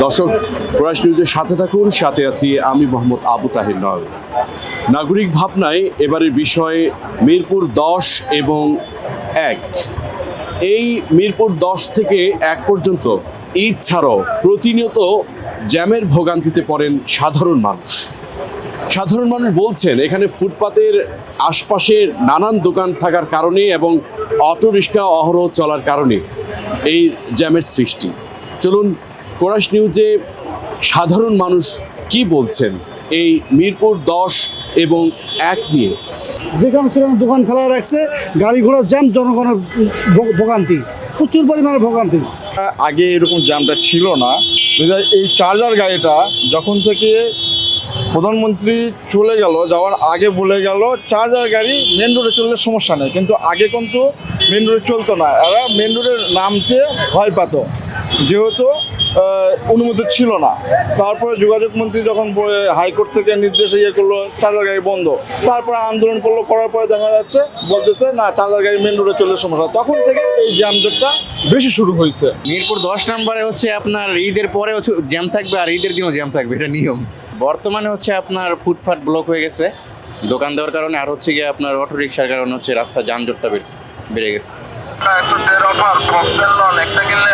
দর্শক, প্রয়াস নিউজের সাথে থাকুন, সাথে আছি আমি মোহাম্মদ আবু তাহির নয় নাগরিক ভাবনায় এবারের বিষয়ে মিরপুর দশ এবং এক। এই মিরপুর দশ থেকে এক পর্যন্ত ঈদ ছাড়াও প্রতিনিয়ত জ্যামের ভোগান্তিতে পড়েন সাধারণ মানুষ। সাধারণ মানুষ বলছেন, এখানে ফুটপাতের আশপাশে নানান দোকান থাকার কারণে এবং অটো রিক্সা অহরহ চলার কারণে এই জ্যামের সৃষ্টি। চলুন কোরাস নিউজে সাধারণ মানুষ কি বলছেন? এই মিরপুর দশ এবং এক নিয়ে। যেখানে সেখানে দোকান ফেলা রাখছে গাড়ি ঘোড়া জ্যাম জনগণের ভোগান্তি। প্রচুর পরিমাণে ভোগান্তি। আগে এরকম জ্যামটা ছিল না। এই চার্জার গাড়িটা যখন থেকে প্রধানমন্ত্রী চলে গেল যাওয়ার আগে বলে গেল চার্জার গাড়ি মেন রোডে চললে সমস্যা নেই। কিন্তু আগে কিন্তু মেন রোডে চলতো না। এরা মেন রোডে নামতে ভয় পাত। যেহেতু অনুমতি ছিল না। তারপরে যোগাযোগ মন্ত্রী যখন হাইকোর্ট থেকে নির্দেশ ইয়ে করল চার্জার গাড়ি বন্ধ। তারপরে আন্দোলন করল করার পরে দেখা যাচ্ছে বলতেছে না চার্জার গাড়ি মেন রোডে চললে সমস্যা তখন থেকে এই জ্যামজটটা বেশি শুরু হয়েছে। মিরপুর দশ নম্বরে হচ্ছে আপনার ঈদের পরে হচ্ছে জ্যাম থাকবে আর ঈদের দিনও জ্যাম থাকবে এটা নিয়ম। বর্তমানে হচ্ছে আপনার ফুটপাত ব্লক হয়ে গেছে। দোকান দেওয়ার কারণে আর হচ্ছে গিয়ে আপনার অটো রিক্সার কারণে হচ্ছে রাস্তা যানজটটা বেড়েছে বেড়ে গেছে। একটা কিনলে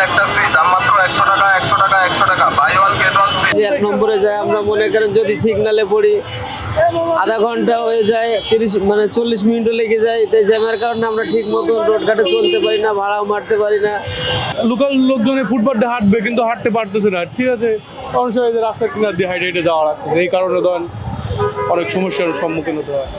নম্বরে যায়, আমরা মনে করেন যদি সিগনালে পড়ি, আধা ঘণ্টা হয়ে যায়, তিরিশ মানে চল্লিশ মিনিটও লেগে যায়, তাই জ্যামের কারণে আমরা ঠিক মতো রোডঘাটে চলতে পারি না, ভাড়াও মারতে পারি না। লোকাল লোকজনে ফুটপাথে হাঁটবে, কিন্তু হাঁটতে পারতেছে না। ঠিক আছে? যে রাস্তার কিনার দিয়ে হাইটে হাইটে যাওয়া লাগতেছে। এই কারণে ধরেন অনেক সমস্যার সম্মুখীন হতে হয়।